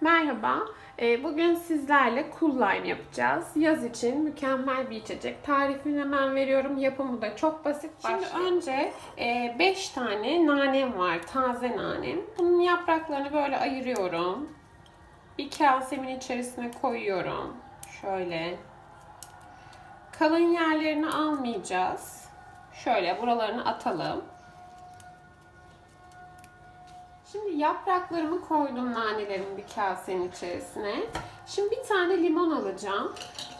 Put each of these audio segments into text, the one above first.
Merhaba, Ee, bugün sizlerle cool lime yapacağız. Yaz için mükemmel bir içecek. Tarifini hemen veriyorum. Yapımı da çok basit. Şimdi önce 5 tane nanem var, taze nanem. Bunun yapraklarını böyle ayırıyorum. Bir kasemin içerisine koyuyorum. Şöyle. Kalın yerlerini almayacağız. Şöyle buralarını atalım. Şimdi yapraklarımı koydum nanelerin bir kasenin içerisine. Şimdi bir tane limon alacağım.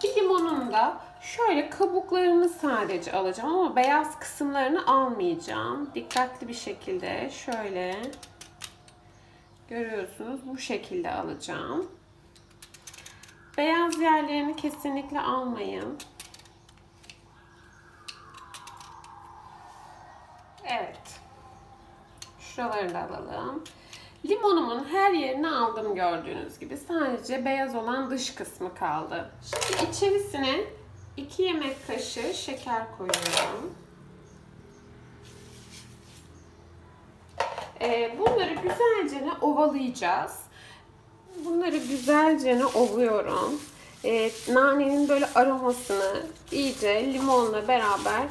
Bir limonun da şöyle kabuklarını sadece alacağım ama beyaz kısımlarını almayacağım. Dikkatli bir şekilde şöyle görüyorsunuz bu şekilde alacağım. Beyaz yerlerini kesinlikle almayın. Evet. Şuraları alalım. Limonumun her yerini aldım gördüğünüz gibi. Sadece beyaz olan dış kısmı kaldı. Şimdi içerisine 2 yemek kaşığı şeker koyuyorum. Ee, bunları güzelce ovalayacağız. Bunları güzelce ovuyorum. Ee, nanenin böyle aromasını iyice limonla beraber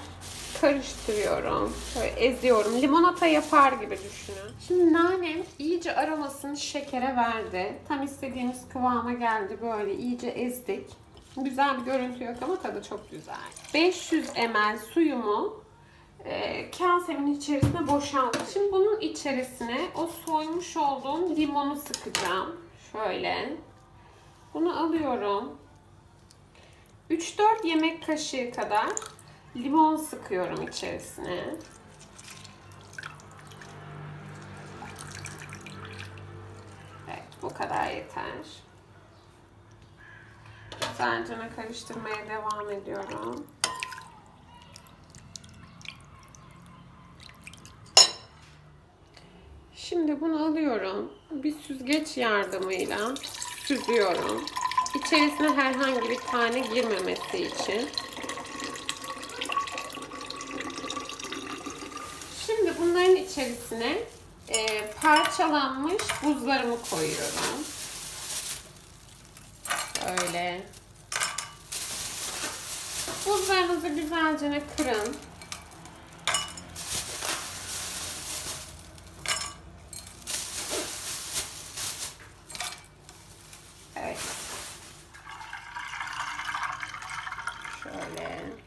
karıştırıyorum. Şöyle eziyorum. Limonata yapar gibi düşünün. Şimdi nanem iyice aromasını şekere verdi. Tam istediğimiz kıvama geldi. Böyle iyice ezdik. Güzel bir görüntü yok ama tadı çok güzel. 500 ml suyumu e, kasemin içerisine boşalttım. Şimdi bunun içerisine o soymuş olduğum limonu sıkacağım. Şöyle. Bunu alıyorum. 3-4 yemek kaşığı kadar limon sıkıyorum içerisine. Evet, bu kadar yeter. Güzelce karıştırmaya devam ediyorum. Şimdi bunu alıyorum. Bir süzgeç yardımıyla süzüyorum. İçerisine herhangi bir tane girmemesi için. bunların içerisine e, parçalanmış buzlarımı koyuyorum. Böyle. Buzlarınızı güzelce kırın. Evet. Şöyle.